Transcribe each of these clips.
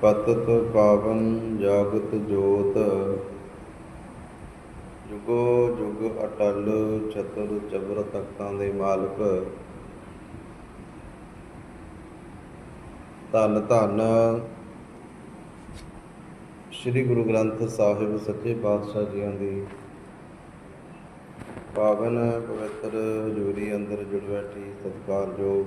ਪਤਤ ਪਾਵਨ ਜਾਗਤ ਜੋਤ। ਜੁਗੋ ਜੁਗ ਅਟਲ ਚਤੁਰ ਚਬਰ ਤਖਤਾਂ ਦੇ ਮਾਲਕ। ਧੰਨ ਧੰਨ ਸ੍ਰੀ ਗੁਰੂ ਗ੍ਰੰਥ ਸਾਹਿਬ ਸੱਚੇ ਪਾਤਸ਼ਾਹ ਜੀਆਂ ਦੀ। ਪਾਵਨ ਪਵਿੱਤਰ ਹਜ਼ੂਰੀ ਅੰਦਰ ਜੁੜ ਬੈਠੀ ਸਤਿਕਾਰਯੋਗ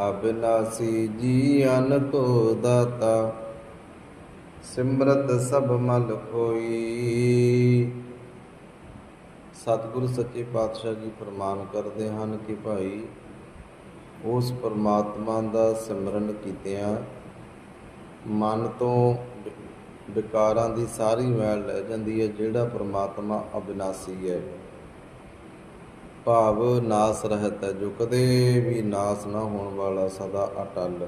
ਅਬਿਨਾਸੀ ਜੀ ਅਨ ਕੋ ਦਾਤਾ, ਸਿਮਰਤ ਸਭ ਮਲ ਕੋਈ ਸਤਿਗੁਰੂ ਸੱਚੇ ਪਾਤਸ਼ਾਹ ਜੀ ਫਰਮਾਨ ਕਰਦੇ ਹਨ ਕਿ ਭਾਈ, ਉਸ ਪਰਮਾਤਮਾ ਦਾ ਸਿਮਰਨ ਕੀਤਿਆਂ ਮਨ ਤੋਂ ਵਿਕਾਰਾਂ ਦੀ ਸਾਰੀ ਮੈਲ ਲੈ ਜਾਂਦੀ ਹੈ ਜਿਹੜਾ ਪਰਮਾਤਮਾ ਅਬਿਨਾਸੀ ਹੈ। ਭਾਵ ਨਾਸ ਰਹਿਤ ਹੈ, ਜੋ ਕਦੇ ਵੀ ਨਾਸ ਨਾ ਹੋਣ ਵਾਲਾ ਸਦਾ ਅਟਲ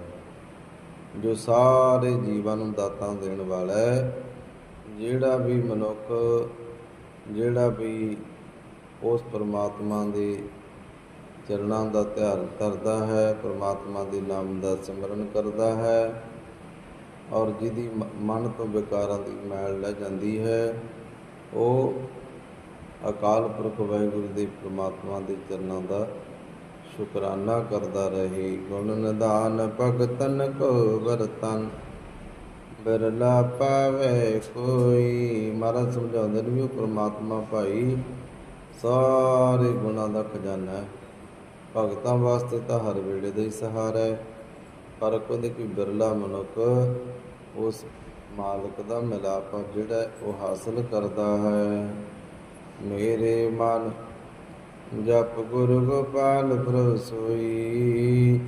ਜੋ ਸਾਰੇ ਜੀਵਾਂ ਨੂੰ ਦਾਤਾਂ ਦੇਣ ਵਾਲਾ ਹੈ, ਜਿਹੜਾ ਵੀ ਮਨੁੱਖ, ਜਿਹੜਾ ਵੀ ਉਸ ਪਰਮਾਤਮਾ ਦੇ ਚਰਨਾਂ ਦਾ ਧਿਆਨ ਕਰਦਾ ਹੈ, ਪਰਮਾਤਮਾ ਦੇ ਨਾਮ ਦਾ ਸਿਮਰਨ ਕਰਦਾ ਹੈ ਔਰ ਜਿਹਦੀ ਮ- ਮਨ ਤੋਂ ਵਿਕਾਰਾਂ ਦੀ ਮੈਲ ਲੈ ਜਾਂਦੀ ਹੈ, ਉਹ ਅਕਾਲ ਪੁਰਖ ਵਾਹਿਗੁਰੂ ਦੇ ਪ੍ਰਮਾਤਮਾ ਦੇ ਚਰਨਾਂ ਦਾ ਸ਼ੁਕਰਾਨਾ ਕਰਦਾ ਰਹੇ। ਗੁਣ ਨਿਧਾਨ ਭਗਤਨ ਕੋ ਵਰਤਨ, ਬਿਰਲਾ ਪਾਵੇ ਕੋਈ। ਮਹਾਰਾਜ ਸਮਝਾਉਂਦੇ ਨੇ ਵੀ ਉਹ ਪ੍ਰਮਾਤਮਾ ਭਾਈ ਸਾਰੇ ਗੁਣਾਂ ਦਾ ਖਜ਼ਾਨਾ ਹੈ। ਭਗਤਾਂ ਵਾਸਤੇ ਤਾਂ ਹਰ ਵੇਲੇ ਦਾ ਹੀ ਸਹਾਰਾ ਹੈ। ਪਰ ਕਹਿੰਦੇ ਕਿ ਬਿਰਲਾ ਮਨੁੱਖ ਉਸ ਮਾਲਕ ਦਾ ਮਿਲਾਪ ਜਿਹੜਾ ਉਹ ਹਾਸਲ ਕਰਦਾ ਹੈ। ਮੇਰੇ ਮਨ ਜਪ ਗੁਰੂ ਗੋਪਾਲ ਪ੍ਰਭ ਸੋਈ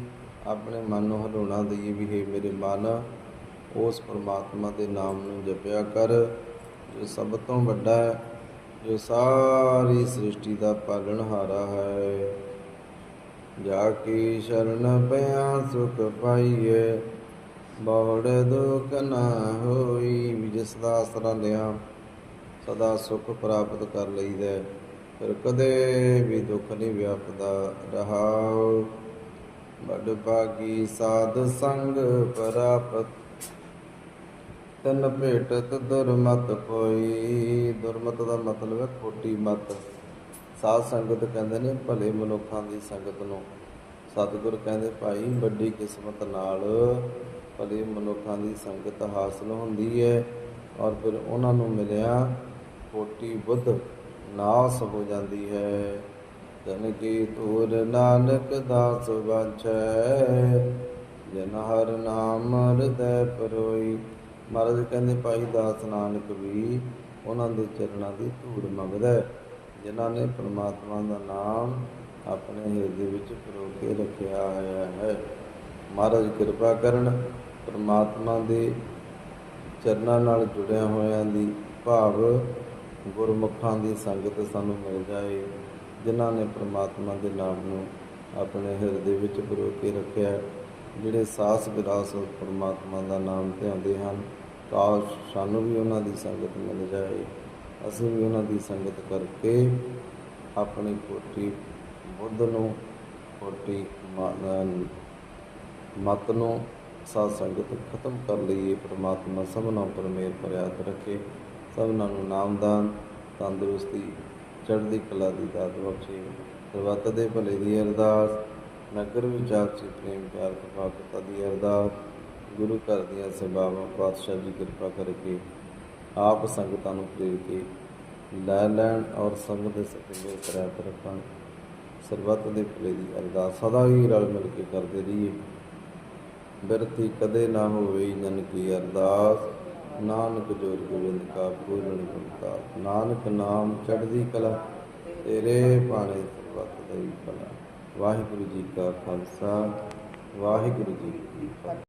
ਆਪਣੇ ਮਨ ਨੂੰ ਹਲਾਉਣਾ ਦਈਏ ਵੀ ਹੈ ਮੇਰੇ ਮਨ, ਉਸ ਪਰਮਾਤਮਾ ਦੇ ਨਾਮ ਨੂੰ ਜਪਿਆ ਕਰ, ਜੋ ਸਭ ਤੋਂ ਵੱਡਾ ਹੈ, ਜੋ ਸਾਰੀ ਸ੍ਰਿਸ਼ਟੀ ਦਾ ਪਾਲਣਹਾਰਾ ਹੈ। ਜਾ ਕੀ ਸ਼ਰਨ ਪਿਆ ਸੁਖ ਪਾਈਏ ਬਹੁੜ ਦੁਖ ਨਾ ਹੋਈ, ਵੀ ਜਿਸ ਦਾ ਆਸਰਾ ਲਿਆ ਸਦਾ ਸੁਖ ਪ੍ਰਾਪਤ ਕਰ ਲਈਦਾ ਹੈ। ਫਿਰ ਕਦੇ ਵੀ ਦੁੱਖ ਨਹੀਂ ਵਿਆਪਦਾ ਰਹਾਉ। ਬੜ ਭਾਗੀ ਸਾਧ ਸੰਗ ਪ੍ਰਾਪਤ, ਤਨ ਭੇਟਤ ਦੁਰਮਤ ਕੋਈ। ਦੁਰਮਤ ਦਾ ਮਤਲਬ ਹੈ ਖੋਟੀ ਮਤ। ਸਾਧ ਸੰਗਤ ਕਹਿੰਦੇ ਨੇ ਭਲੇ ਮਨੁੱਖਾਂ ਦੀ ਸੰਗਤ ਨੂੰ। ਸਤਿਗੁਰ ਕਹਿੰਦੇ ਭਾਈ ਵੱਡੀ ਕਿਸਮਤ ਨਾਲ ਭਲੇ ਮਨੁੱਖਾਂ ਦੀ ਸੰਗਤ ਹਾਸਲ ਹੁੰਦੀ ਹੈ ਔਰ ਫਿਰ ਉਹਨਾਂ ਨੂੰ ਮਿਲਿਆ ਖੋਟੀ ਬੁੱਧ ਨਾਸ ਹੋ ਜਾਂਦੀ ਹੈ। ਜਨ ਕੀ ਤੂਰ ਨਾਨਕ ਦਾਸ ਵਾਂਛੈ, ਜਨ ਹਰ ਨਾਮ ਹਿਰਦੈ ਪਰੋਈ। ਮਹਾਰਾਜ ਕਹਿੰਦੇ, ਭਾਈ ਦਾਸ ਨਾਨਕ ਵੀ ਉਹਨਾਂ ਦੇ ਚਰਨਾਂ ਦੀ ਧੂੜ ਮੰਗਦਾ ਹੈ। ਜਿਨ੍ਹਾਂ ਨੇ ਪ੍ਰਮਾਤਮਾ ਦਾ ਨਾਮ ਆਪਣੇ ਹਿਰਦੇ ਵਿੱਚ ਪਰੋ ਕੇ ਰੱਖਿਆ ਹੋਇਆ ਹੈ। ਮਹਾਰਾਜ ਕਿਰਪਾ ਕਰਨ ਪ੍ਰਮਾਤਮਾ ਦੇ ਚਰਨਾਂ ਨਾਲ ਜੁੜਿਆ ਹੋਇਆਂ ਦੀ ਭਾਵ ਗੁਰਮੁਖਾਂ ਦੀ ਸੰਗਤ ਸਾਨੂੰ ਮਿਲ ਜਾਏ, ਜਿਨ੍ਹਾਂ ਨੇ ਪ੍ਰਮਾਤਮਾ ਦੇ ਨਾਮ ਨੂੰ ਆਪਣੇ ਹਿਰਦੇ ਵਿੱਚ ਪਰੋ ਕੇ ਰੱਖਿਆ ਜਿਹੜੇ ਸਾਸ ਵਿਰਾਸ ਉਸ ਪ੍ਰਮਾਤਮਾ ਦਾ ਨਾਮ ਧਿਆਉਂਦੇ ਹਨ ਕਾਸ਼ ਸਾਨੂੰ ਵੀ ਉਹਨਾਂ ਦੀ ਸੰਗਤ ਮਿਲ ਜਾਏ। ਅਸੀਂ ਵੀ ਉਹਨਾਂ ਦੀ ਸੰਗਤ ਕਰਕੇ ਆਪਣੀ ਕੋਟੀ ਬੁੱਧ ਨੂੰ ਕੋਟੀ ਮਤ ਨੂੰ ਸਾਧ ਸੰਗਤ ਖਤਮ ਕਰ ਲਈਏ। ਪ੍ਰਮਾਤਮਾ ਸਭਨਾਂ ਉੱਪਰ ਮਿਹਰ ਭਰਿਆਤ ਰੱਖੇ। ਸਭਨਾਂ ਨੂੰ ਨਾਮਦਾਨ, ਤੰਦਰੁਸਤੀ, ਚੜ੍ਹਦੀ ਕਲਾ ਦੀ ਦਾਤ ਬਖਸ਼ੇ। ਸਰਬੱਤ ਦੇ ਭਲੇ ਦੀ ਅਰਦਾਸ, ਨਗਰ ਵਿੱਚ ਆਪਸੀ ਪ੍ਰੇਮ ਪਿਆਰ ਕਿਰਪਾ ਦੀ ਅਰਦਾਸ, ਗੁਰੂ ਘਰ ਦੀਆਂ ਸੇਵਾਵਾਂ, ਪਾਤਸ਼ਾਹ ਜੀ ਕਿਰਪਾ ਕਰਕੇ ਆਪ ਸੰਗਤਾਂ ਨੂੰ ਪ੍ਰੇਰ ਕੇ ਲੈ ਲੈਣ ਔਰ ਸੰਗਤ ਦੇ ਸਤਿਗੁਰ ਕਰਿਆ ਰੱਖਣ ਸਰਬੱਤ ਦੇ ਭਲੇ ਦੀ ਅਰਦਾਸ ਸਦਾ ਹੀ ਰਲ ਮਿਲ ਕੇ ਕਰਦੇ ਰਹੀਏ। ਬਿਰਤੀ ਕਦੇ ਨਾ ਹੋਵੇ ਜਨ ਕੀ ਅਰਦਾਸ। ਨਾਨਕ ਜੋਰ ਗੋਬਿੰਦ ਕਾ ਪੂਰਨ ਗੁਣਤਾ ਨਾਨਕ ਨਾਮ ਚੜ੍ਹਦੀ ਕਲਾ, ਤੇਰੇ ਭਾਣੇ ਸਰਬੱਤ ਦਾ ਹੀ ਵਾਹਿਗੁਰੂ ਜੀ ਕਾ ਖਾਲਸਾ, ਵਾਹਿਗੁਰੂ ਜੀ ਕੀ ਫਤਿਹ।